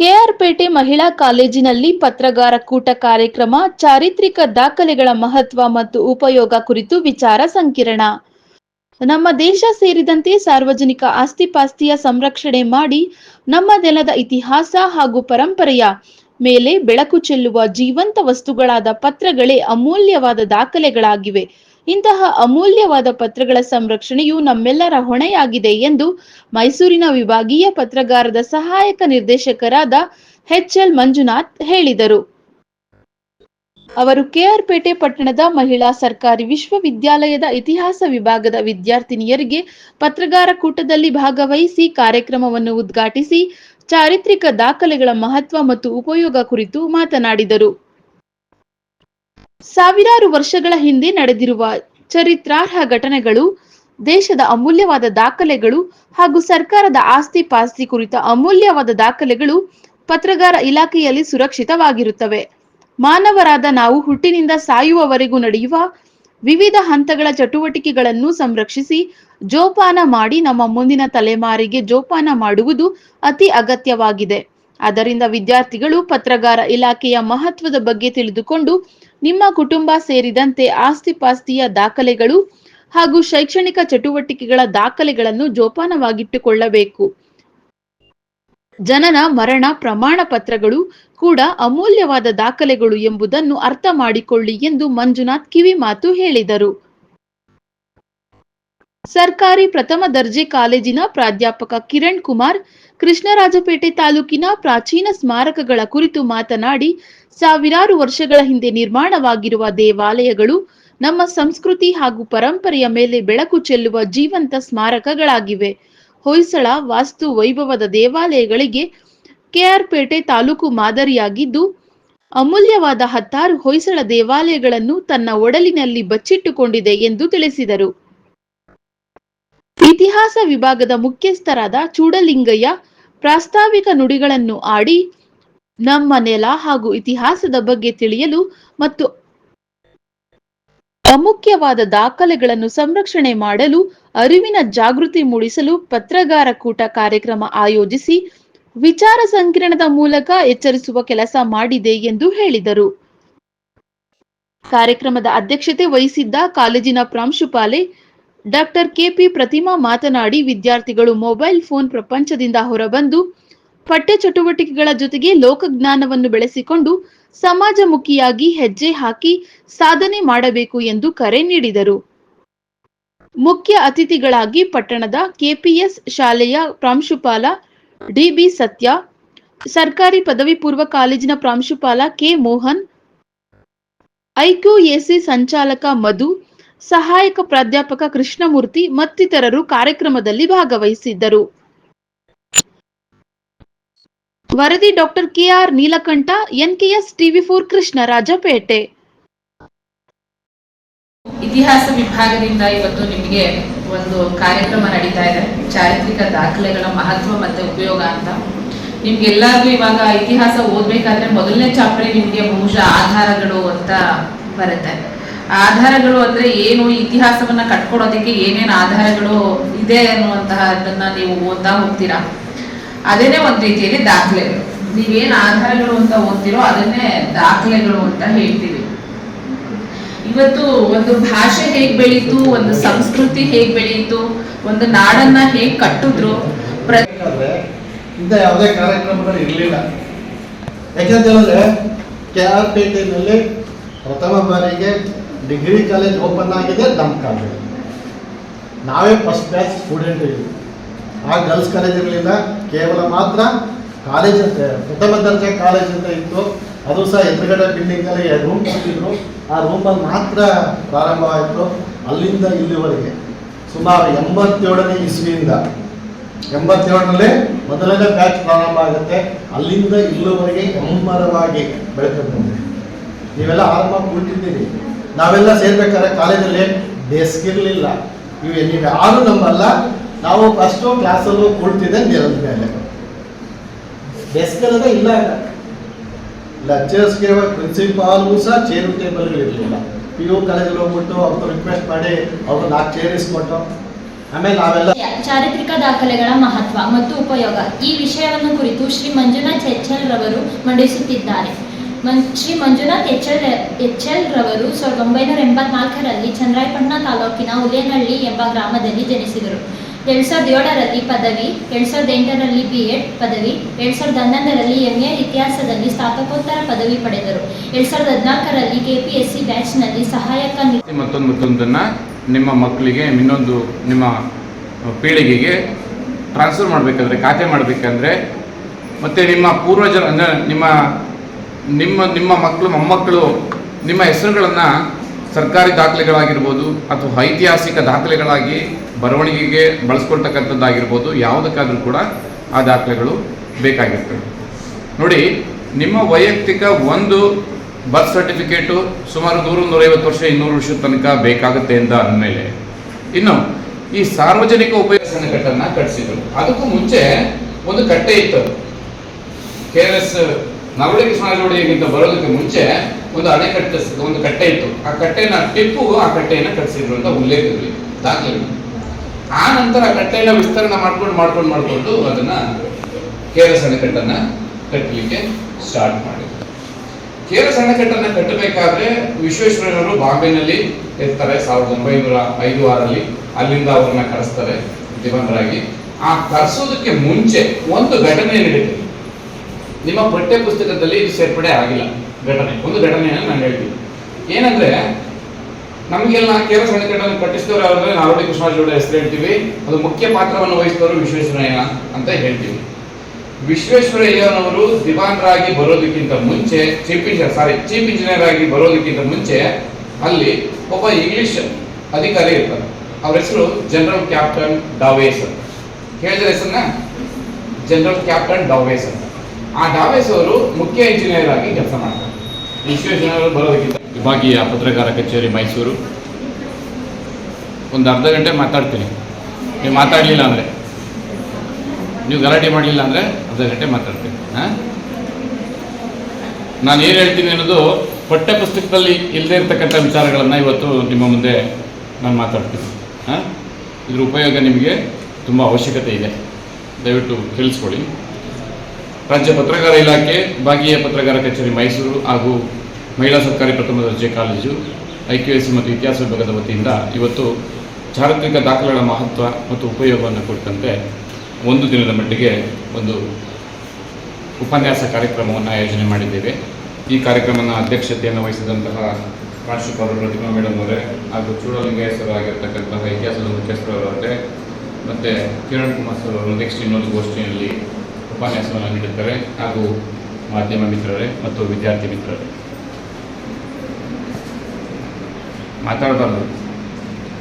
ಕೆಆರ್ಪೇಟೆ ಮಹಿಳಾ ಕಾಲೇಜಿನಲ್ಲಿ ಪತ್ರಗಾರ ಕೂಟ ಕಾರ್ಯಕ್ರಮ, ಚಾರಿತ್ರಿಕ ದಾಖಲೆಗಳ ಮಹತ್ವ ಮತ್ತು ಉಪಯೋಗ ಕುರಿತು ವಿಚಾರ ಸಂಕಿರಣ. ನಮ್ಮ ದೇಶ ಸೇರಿದಂತೆ ಸಾರ್ವಜನಿಕ ಆಸ್ತಿಪಾಸ್ತಿಯ ಸಂರಕ್ಷಣೆ ಮಾಡಿ ನಮ್ಮ ನೆಲದ ಇತಿಹಾಸ ಹಾಗೂ ಪರಂಪರೆಯ ಮೇಲೆ ಬೆಳಕು ಚೆಲ್ಲುವ ಜೀವಂತ ವಸ್ತುಗಳಾದ ಪತ್ರಗಳೇ ಅಮೂಲ್ಯವಾದ ದಾಖಲೆಗಳಾಗಿವೆ. ಇಂತಹ ಅಮೂಲ್ಯವಾದ ಪತ್ರಗಳ ಸಂರಕ್ಷಣೆಯು ನಮ್ಮೆಲ್ಲರ ಹೊಣೆಯಾಗಿದೆ ಎಂದು ಮೈಸೂರಿನ ವಿಭಾಗೀಯ ಪತ್ರಗಾರದ ಸಹಾಯಕ ನಿರ್ದೇಶಕರಾದ ಎಚ್ ಎಲ್ ಮಂಜುನಾಥ್ ಹೇಳಿದರು. ಅವರು ಕೆಆರ್ಪೇಟೆ ಪಟ್ಟಣದ ಮಹಿಳಾ ಸರ್ಕಾರಿ ವಿಶ್ವವಿದ್ಯಾಲಯದ ಇತಿಹಾಸ ವಿಭಾಗದ ವಿದ್ಯಾರ್ಥಿನಿಯರಿಗೆ ಪತ್ರಗಾರ ಕೂಟದಲ್ಲಿ ಭಾಗವಹಿಸಿ ಕಾರ್ಯಕ್ರಮವನ್ನು ಉದ್ಘಾಟಿಸಿ, ಚಾರಿತ್ರಿಕ ದಾಖಲೆಗಳ ಮಹತ್ವ ಮತ್ತು ಉಪಯೋಗ ಕುರಿತು ಮಾತನಾಡಿದರು. ಸಾವಿರಾರು ವರ್ಷಗಳ ಹಿಂದೆ ನಡೆದಿರುವ ಚರಿತ್ರಾರ್ಹ ಘಟನೆಗಳು, ದೇಶದ ಅಮೂಲ್ಯವಾದ ದಾಖಲೆಗಳು ಹಾಗೂ ಸರ್ಕಾರದ ಆಸ್ತಿ ಪಾಸ್ತಿ ಕುರಿತ ಅಮೂಲ್ಯವಾದ ದಾಖಲೆಗಳು ಪತ್ರಗಾರ ಇಲಾಖೆಯಲ್ಲಿ ಸುರಕ್ಷಿತವಾಗಿರುತ್ತವೆ. ಮಾನವರಾದ ನಾವು ಹುಟ್ಟಿನಿಂದ ಸಾಯುವವರೆಗೂ ನಡೆಯುವ ವಿವಿಧ ಹಂತಗಳ ಚಟುವಟಿಕೆಗಳನ್ನು ಸಂರಕ್ಷಿಸಿ ಜೋಪಾನ ಮಾಡಿ ನಮ್ಮ ಮುಂದಿನ ತಲೆಮಾರಿಗೆ ಜೋಪಾನ ಮಾಡುವುದು ಅತಿ ಅಗತ್ಯವಾಗಿದೆ. ಆದ್ದರಿಂದ ವಿದ್ಯಾರ್ಥಿಗಳು ಪತ್ರಗಾರ ಇಲಾಖೆಯ ಮಹತ್ವದ ಬಗ್ಗೆ ತಿಳಿದುಕೊಂಡು ನಿಮ್ಮ ಕುಟುಂಬ ಸೇರಿದಂತೆ ಆಸ್ತಿಪಾಸ್ತಿಯ ದಾಖಲೆಗಳು ಹಾಗೂ ಶೈಕ್ಷಣಿಕ ಚಟುವಟಿಕೆಗಳ ದಾಖಲೆಗಳನ್ನು ಜೋಪಾನವಾಗಿಟ್ಟುಕೊಳ್ಳಬೇಕು. ಜನನ, ಮರಣ, ಪ್ರಮಾಣ ಪತ್ರಗಳು ಕೂಡ ಅಮೂಲ್ಯವಾದ ದಾಖಲೆಗಳು ಎಂಬುದನ್ನು ಅರ್ಥ ಮಾಡಿಕೊಳ್ಳಿ ಎಂದು ಮಂಜುನಾಥ್ ಕಿವಿ ಮಾತು ಹೇಳಿದರು. ಸರ್ಕಾರಿ ಪ್ರಥಮ ದರ್ಜೆ ಕಾಲೇಜಿನ ಪ್ರಾಧ್ಯಾಪಕ ಕಿರಣ್ ಕುಮಾರ್ ಕೃಷ್ಣರಾಜಪೇಟೆ ತಾಲೂಕಿನ ಪ್ರಾಚೀನ ಸ್ಮಾರಕಗಳ ಕುರಿತು ಮಾತನಾಡಿ, ಸಾವಿರಾರು ವರ್ಷಗಳ ಹಿಂದೆ ನಿರ್ಮಾಣವಾಗಿರುವ ದೇವಾಲಯಗಳು ನಮ್ಮ ಸಂಸ್ಕೃತಿ ಹಾಗೂ ಪರಂಪರೆಯ ಮೇಲೆ ಬೆಳಕು ಚೆಲ್ಲುವ ಜೀವಂತ ಸ್ಮಾರಕಗಳಾಗಿವೆ. ಹೊಯ್ಸಳ ವಾಸ್ತು ವೈಭವದ ದೇವಾಲಯಗಳಿಗೆ ಕೆಆರ್ಪೇಟೆ ತಾಲೂಕು ಮಾದರಿಯಾಗಿದ್ದು, ಅಮೂಲ್ಯವಾದ ಹತ್ತಾರು ಹೊಯ್ಸಳ ದೇವಾಲಯಗಳನ್ನು ತನ್ನ ಒಡಲಿನಲ್ಲಿ ಬಚ್ಚಿಟ್ಟುಕೊಂಡಿದೆ ಎಂದು ತಿಳಿಸಿದರು. ಇತಿಹಾಸ ವಿಭಾಗದ ಮುಖ್ಯಸ್ಥರಾದ ಚೂಡಲಿಂಗಯ್ಯ ಪ್ರಾಸ್ತಾವಿಕ ನುಡಿಗಳನ್ನು ಆಡಿ ನಮ್ಮ ನೆಲ ಹಾಗೂ ಇತಿಹಾಸದ ಬಗ್ಗೆ ತಿಳಿಯಲು ಮತ್ತು ಅಮುಖ್ಯವಾದ ದಾಖಲೆಗಳನ್ನು ಸಂರಕ್ಷಣೆ ಮಾಡಲು, ಅರಿವಿನ ಜಾಗೃತಿ ಮೂಡಿಸಲು ಪತ್ರಗಾರ ಕೂಟ ಕಾರ್ಯಕ್ರಮ ಆಯೋಜಿಸಿ, ವಿಚಾರ ಸಂಕಿರಣದ ಮೂಲಕ ಎಚ್ಚರಿಸುವ ಕೆಲಸ ಮಾಡಿದೆ ಎಂದು ಹೇಳಿದರು. ಕಾರ್ಯಕ್ರಮದ ಅಧ್ಯಕ್ಷತೆ ವಹಿಸಿದ್ದ ಕಾಲೇಜಿನ ಪ್ರಾಂಶುಪಾಲೆ ಡಾಕ್ಟರ್ ಕೆಪಿ ಪ್ರತಿಮಾ ಮಾತನಾಡಿ, ವಿದ್ಯಾರ್ಥಿಗಳು ಮೊಬೈಲ್ ಫೋನ್ ಪ್ರಪಂಚದಿಂದ ಹೊರಬಂದು ಪಠ್ಯ ಚಟುವಟಿಕೆಗಳ ಜೊತೆಗೆ ಲೋಕಜ್ಞಾನವನ್ನು ಬೆಳೆಸಿಕೊಂಡು ಸಮಾಜಮುಖಿಯಾಗಿ ಹೆಜ್ಜೆ ಹಾಕಿ ಸಾಧನೆ ಮಾಡಬೇಕು ಎಂದು ಕರೆ ನೀಡಿದರು. ಮುಖ್ಯ ಅತಿಥಿಗಳಾಗಿ ಪಟ್ಟಣದ ಕೆಪಿಎಸ್ ಶಾಲೆಯ ಪ್ರಾಂಶುಪಾಲ ಡಿಬಿ ಸತ್ಯ, ಸರ್ಕಾರಿ ಪದವಿ ಪೂರ್ವ ಕಾಲೇಜಿನ ಪ್ರಾಂಶುಪಾಲ ಕೆ ಮೋಹನ್ ಐಕ್ಯೂಎಸಿ ಸಂಚಾಲಕ ಮಧು ಸಹಾಯಕ ಪ್ರಾಧ್ಯಾಪಕ ಕೃಷ್ಣಮೂರ್ತಿ ಮತ್ತಿತರರು ಕಾರ್ಯಕ್ರಮದಲ್ಲಿ ಭಾಗವಹಿಸಿದ್ದರು. ವರದಿ doctor K R Neelakantha, N K S TV four Krishnarajapete. ಇತಿಹಾಸ ವಿಭಾಗದಿಂದ ಇವತ್ತು ನಿಮಗೆ ಒಂದು ಕಾರ್ಯಕ್ರಮ ನಡೀತಾ ಇದೆ. ಚಾರಿತ್ರಿಕ ದಾಖಲೆಗಳ ಮಹತ್ವ ಮತ್ತೆ ಉಪಯೋಗ ಅಂತ. ನಿಮ್ಗೆಲ್ಲರಿಗೂ ಇವಾಗ ಇತಿಹಾಸ ಓದ್ಬೇಕಾದ್ರೆ ಮೊದಲನೇ ಚಾಪ್ಟರ್ ನಿಮ್ಗೆ ಬಹುಶಃ ಆಧಾರಗಳು ಅಂತ ಬರುತ್ತೆ. ಆಧಾರಗಳು ಅಂದ್ರೆ ಏನು? ಇತಿಹಾಸವನ್ನ ಕಟ್ಕೊಡೋದಕ್ಕೆ ಏನೇನು ಆಧಾರಗಳು ಇದೆ ಅನ್ನುವಂತಹದನ್ನ ನೀವು ಓದ್ತಾ ಹೋಗ್ತೀರಾ? ಅದೇನೆ ಒಂದ್ ರೀತಿಯಲ್ಲಿ ದಾಖಲೆಗಳು. ನೀವೇನ್ ಆಧಾರಗಳು ಅಂತ ಓದ್ತಿರೋ ಅದನ್ನೇ ದಾಖಲೆಗಳು ಅಂತ ಹೇಳ್ತೀವಿ. ಇವತ್ತು ಒಂದು ಭಾಷೆ ಹೇಗ್ ಬೆಳೀತು, ಒಂದು ಸಂಸ್ಕೃತಿ ಹೇಗ್ ಬೆಳೆಯಿತು ಒಂದು ನಾಡನ್ನ ಹೇಗ್ ಕಟ್ಟಿದ್ರು ಯಾವುದೇ ಕಾರ್ಯಕ್ರಮಗಳು ಇರಲಿಲ್ಲ. ಯಾಕಂತ ಹೇಳಿದ್ರೆ ಕೆ ಆರ್ ಪ್ರಥಮ ಬಾರಿಗೆ ಡಿಗ್ರಿ ಕಾಲೇಜ್ ಓಪನ್ ಆಗಿದೆ ನಮ್ಮ ಕಾಲೇಜ್ ನಾವೇ ಫಸ್ಟ್ ಬ್ಯಾಚ್ ಸ್ಟೂಡೆಂಟ್ ಇದ್ವಿ ಆ ಗರ್ಲ್ಸ್ ಕಾಲೇಜ್ ಇರಲಿಲ್ಲ ಕೇವಲ ಮಾತ್ರ ಕಾಲೇಜ್ ಅಂತ ಪ್ರಥಮ ದರ್ಜೆ ಕಾಲೇಜ್ ಅಂತ ಇತ್ತು. ಅದು ಸಹ ಎದುರುಗಡೆ ಬಿಲ್ಡಿಂಗಲ್ಲಿ ರೂಮ್ ಕೊಟ್ಟಿದ್ರು. ಆ ರೂಮಲ್ಲಿ ಮಾತ್ರ ಪ್ರಾರಂಭವಾಯಿತು ಅಲ್ಲಿಂದ ಇಲ್ಲಿವರೆಗೆ. ಸುಮಾರು ಎಂಬತ್ತೇಳನೇ ಇಸ್ವಿಯಿಂದ. ಎಂಬತ್ತೇಳರಲ್ಲಿ ಮೊದಲನೇ ಬ್ಯಾಚ್ ಪ್ರಾರಂಭ ಆಗುತ್ತೆ. ಅಲ್ಲಿಂದ ಇಲ್ಲಿವರೆಗೆ ಹೆಮ್ಮರವಾಗಿ ಬೆಳ್ಕೊಂಡು ಬಂದಿದೆ. ನೀವೆಲ್ಲ ಆರಂಭ ಕೂತಿದ್ದೀರಿ ನಾವೆಲ್ಲ ಸೇರ್ಬೇಕಾದ್ರೆ ಕಾಲೇಜಲ್ಲಿ ಡೆಸ್ಕ್ ಇರಲಿಲ್ಲ ಇವೆ ನೀವು ಯಾರು ನಮ್ಮಲ್ಲ, ನಾವು ಫಸ್ಟು ಕ್ಲಾಸಲ್ಲೂ ಕೂರ್ತಿದ್ದೆ ನೆಲದ ಮೇಲೆ. ಡೆಸ್ಕ್ ಅನ್ನೋದೇ ಇಲ್ಲ ಲೆಕ್ಚರ್ಸ್ಗೆ ಪ್ರಿನ್ಸಿಪಾಲ್ಗೂ ಸಹ ಚೇರು ಟೇಬಲ್ಗಳು ಇರಲಿಲ್ಲ. ಪಿ ಯು ಕಾಲೇಜಲ್ಲಿ ಹೋಗ್ಬಿಟ್ಟು ಅವ್ರದ್ದು ರಿಕ್ವೆಸ್ಟ್ ಮಾಡಿ ಅವ್ರು ನಾಲ್ಕು ಚೇರ್ ಇಸ್ಕೊಟ್ಟು ಆಮೇಲೆ ನಾವೆಲ್ಲ ಚಾರಿತ್ರಿಕ ದಾಖಲೆಗಳ ಮಹತ್ವ ಮತ್ತು ಉಪಯೋಗ. ಈ ವಿಷಯವನ್ನು ಕುರಿತು ಶ್ರೀ ಮಂಜುನಾಥ್ ಚೆಚ್ಚಲ್ ರವರು ಮಂಡಿಸುತ್ತಿದ್ದಾರೆ. Shri Manjunath H L H L ರವರು ಸಾವಿರದ ಒಂಬೈನೂರ ಎಂಬತ್ನಾಲ್ಕರಲ್ಲಿ ಚಂದ್ರಾಯಪಟ್ಟಣ ತಾಲೂಕಿನ ಉಲೇನಹಳ್ಳಿ ಎಂಬ ಗ್ರಾಮದಲ್ಲಿ ಜನಿಸಿದರು. ಎರಡು ಸಾವಿರದ ಏಳರಲ್ಲಿ ಪದವಿ, ಎರಡು ಸಾವಿರದ ಎಂಟರಲ್ಲಿ ಬಿ ಎಡ್ ಪದವಿ, ಎರಡು ಸಾವಿರದ ಹನ್ನೊಂದರಲ್ಲಿ ಎಂ ಎ ಇತಿಹಾಸದಲ್ಲಿ ಸ್ನಾತಕೋತ್ತರ ಪದವಿ ಪಡೆದರು. ಎರಡು ಸಾವಿರದ ಹದಿನಾಲ್ಕರಲ್ಲಿ ಕೆ ಪಿ ಎಸ್ ಸಿ ಬ್ಯಾಚ್ನಲ್ಲಿ ಸಹಾಯಕ ಮತ್ತೊಂದು ಮತ್ತೊಂದನ್ನು ನಿಮ್ಮ ಮಕ್ಕಳಿಗೆ, ಇನ್ನೊಂದು ನಿಮ್ಮ ಪೀಳಿಗೆಗೆ ಟ್ರಾನ್ಸ್ಫರ್ ಮಾಡಬೇಕಾದ್ರೆ, ಖಾತೆ ಮಾಡಬೇಕಂದ್ರೆ, ಮತ್ತೆ ನಿಮ್ಮ ಪೂರ್ವಜರ ನಿಮ್ಮ ನಿಮ್ಮ ನಿಮ್ಮ ಮಕ್ಕಳು ಮೊಮ್ಮಕ್ಕಳು, ನಿಮ್ಮ ಹೆಸರುಗಳನ್ನು ಸರ್ಕಾರಿ ದಾಖಲೆಗಳಾಗಿರ್ಬೋದು ಅಥವಾ ಐತಿಹಾಸಿಕ ದಾಖಲೆಗಳಾಗಿ ಬರವಣಿಗೆಗೆ ಬಳಸ್ಕೊಳ್ತಕ್ಕಂಥದ್ದಾಗಿರ್ಬೋದು, ಯಾವುದಕ್ಕಾದರೂ ಕೂಡ ಆ ದಾಖಲೆಗಳು ಬೇಕಾಗಿರ್ತವೆ. ನೋಡಿ, ನಿಮ್ಮ ವೈಯಕ್ತಿಕ ಒಂದು ಬರ್ತ್ ಸರ್ಟಿಫಿಕೇಟು ಸುಮಾರು ನೂರು ನೂರೈವತ್ತು ವರ್ಷ, ಇನ್ನೂರು ವರ್ಷದ ತನಕ ಬೇಕಾಗುತ್ತೆ ಅಂತ ಅಂದಮೇಲೆ, ಇನ್ನು ಈ ಸಾರ್ವಜನಿಕ ಉಪಯೋಗ ಸಂಘಟನ ಕಟ್ಟಿಸಿದ್ರು ಅದಕ್ಕೂ ಮುಂಚೆ ಒಂದು ಕಟ್ಟೆ ಇತ್ತು. ಕೆ ಆರ್ ಎಸ್ ನವಳಿ ಕೃಷ್ಣಾಜೋಡಿಗಿಂತ ಬರೋದಕ್ಕೆ ಮುಂಚೆ ಒಂದು ಅಣೆಕಟ್ಟೆ, ಒಂದು ಕಟ್ಟೆ ಇತ್ತು. ಆ ಕಟ್ಟೆನ, ಟಿಪ್ಪು ಆ ಕಟ್ಟೆಯನ್ನು ಕಟ್ಟಿಸಿದ್ರು ಅಂತ ಉಲ್ಲೇಖಗಳು ದಾಖಲೆ ಆ ನಂತರ ಆ ಕಟ್ಟೆಯನ್ನ ವಿಸ್ತರಣೆ ಮಾಡ್ಕೊಂಡು ಮಾಡ್ಕೊಂಡು ಮಾಡ್ಕೊಂಡು ಅದನ್ನ ಕೆ ಎಸ್ ಅಣೆಕಟ್ಟನ್ನ ಕಟ್ಟಲಿಕ್ಕೆ ಸ್ಟಾರ್ಟ್ ಮಾಡಿದ್ರು. ಕೆ ಎಸ್ ಅಣೆಕಟ್ಟನ್ನ ಕಟ್ಟಬೇಕಾದ್ರೆ ವಿಶ್ವೇಶ್ವರಯ್ಯನವರು ಬಾಂಬೆನಲ್ಲಿ ಇರ್ತಾರೆ ಸಾವಿರದ ಒಂಬೈನೂರ ಐದು ಆರಲ್ಲಿ. ಅಲ್ಲಿಂದ ಅವ್ರನ್ನ ಕರೆಸ್ತಾರೆ ದಿವಂಗರಾಗಿ ಆ ಕರೆಸೋದಕ್ಕೆ ಮುಂಚೆ ಒಂದು ಘಟನೆ ನಡೀತದೆ ನಿಮ್ಮ ಪಠ್ಯ ಪುಸ್ತಕದಲ್ಲಿ ಇದು ಸೇರ್ಪಡೆ ಆಗಿಲ್ಲ, ಘಟನೆ. ಒಂದು ಘಟನೆಯನ್ನು ನಾನು ಹೇಳ್ತೀನಿ. ಏನಂದ್ರೆ, ನಮಗೆಲ್ಲ ಕೇರಳ ಅಣೆಕಟ್ಟನ್ನು ಕಟ್ಟಿಸಿದವರು ಅವರಲ್ಲಿ ನಾರೋಡಿ ಕೃಷ್ಣಾಜೋಡ ಹೆಸರು ಹೇಳ್ತೀವಿ. ಅದು ಮುಖ್ಯ ಪಾತ್ರವನ್ನು ವಹಿಸಿದವರು ವಿಶ್ವೇಶ್ವರಯ್ಯ ಅಂತ ಹೇಳ್ತೀವಿ. ವಿಶ್ವೇಶ್ವರಯ್ಯನವರು ದಿವಾನರಾಗಿ ಬರೋದಕ್ಕಿಂತ ಮುಂಚೆ, chief engineer, sorry, chief engineer ಆಗಿ ಬರೋದಕ್ಕಿಂತ ಮುಂಚೆ, ಅಲ್ಲಿ ಒಬ್ಬ ಇಂಗ್ಲಿಷ್ ಅಧಿಕಾರಿ ಇರ್ತಾರೆ. ಅವ್ರ ಹೆಸರು ಜನರಲ್ ಕ್ಯಾಪ್ಟನ್ ಡಾವೇಸ್ ಹೇಳಿದ್ರೆ ಹೆಸರನ್ನ? ಜನರಲ್ ಕ್ಯಾಪ್ಟನ್ ಡಾವೇಸ್ ಆ ಡಾವೇಸ್ ಅವರು ಮುಖ್ಯ ಇಂಜಿನಿಯರ್ ಆಗಿ ಕೆಲಸ ಮಾಡ್ತಾರೆ. ವಿಶ್ವೇಶ್ವರಯ್ಯನವರು ಬರೋದಕ್ಕಿಂತ ವಿಭಾಗೀಯ ಪತ್ರಕಾರ ಕಚೇರಿ ಮೈಸೂರು. ಒಂದು ಅರ್ಧ ಗಂಟೆ ಮಾತಾಡ್ತೀನಿ. ನೀವು ಮಾತಾಡಲಿಲ್ಲ ಅಂದರೆ. ನೀವು ಗಲಾಟೆ ಮಾಡಲಿಲ್ಲ ಅಂದರೆ ಅರ್ಧ ಗಂಟೆ ಮಾತಾಡ್ತೀನಿ. ಹಾಂ? ನಾನು ಏನು ಹೇಳ್ತೀನಿ ಅನ್ನೋದು ಪಠ್ಯ ಪುಸ್ತಕದಲ್ಲಿ ಇಲ್ಲದೇ ಇರತಕ್ಕಂಥ ವಿಚಾರಗಳನ್ನು ಇವತ್ತು ನಿಮ್ಮ ಮುಂದೆ ನಾನು ಮಾತಾಡ್ತೀನಿ. ಹಾಂ? ಇದ್ರ ಉಪಯೋಗ ನಿಮಗೆ ತುಂಬ ಅವಶ್ಯಕತೆ ಇದೆ. ದಯವಿಟ್ಟು ಕೇಳಿಸ್ಕೊಳ್ಳಿ ರಾಜ್ಯ ಪತ್ರಕಾರ ಇಲಾಖೆ, ಭಾಗೀಯ ಪತ್ರಕಾರ ಕಚೇರಿ ಮೈಸೂರು ಹಾಗೂ ಮಹಿಳಾ ಸರ್ಕಾರಿ ಪ್ರಥಮ ದರ್ಜೆ ಕಾಲೇಜು ಐ ಕ್ಯೂ ಎಸ್ ಮತ್ತು ಇತಿಹಾಸ ವಿಭಾಗದ ವತಿಯಿಂದ ಇವತ್ತು ಚಾರಿತ್ರಿಕ ದಾಖಲೆಗಳ ಮಹತ್ವ ಮತ್ತು ಉಪಯೋಗವನ್ನು ಕುರಿತಂತೆ ಒಂದು ದಿನದ ಮಟ್ಟಿಗೆ ಒಂದು ಉಪನ್ಯಾಸ ಕಾರ್ಯಕ್ರಮವನ್ನು ಆಯೋಜನೆ ಮಾಡಿದ್ದೇವೆ. ಈ ಕಾರ್ಯಕ್ರಮನ ಅಧ್ಯಕ್ಷತೆಯನ್ನು ವಹಿಸಿದಂತಹ ಪ್ರಾಂಶುಪಾಲರು ಪ್ರತಿಮಾ ಮೇಡಮ್ ಅವರೇ ಹಾಗೂ ಚೂಡಲಿಂಗೇಶ್ವರ ಆಗಿರ್ತಕ್ಕಂತಹ ಇತಿಹಾಸದ ಮುಖ್ಯಸ್ಥರವರೇ ಮತ್ತು ಕಿರಣ್ ಕುಮಾರ್ ಸರ್ ಅವರು ನೆಕ್ಸ್ಟ್ ಇನ್ನೊಂದು ಗೋಷ್ಠಿಯಲ್ಲಿ ಉಪನ್ಯಾಸವನ್ನು ಹಾಗೂ ಮಾಧ್ಯಮ ಮಿತ್ರರೇ ಮತ್ತು ವಿದ್ಯಾರ್ಥಿ ಮಿತ್ರರೇ. ಮಾತಾಡಬಾರ್ದು.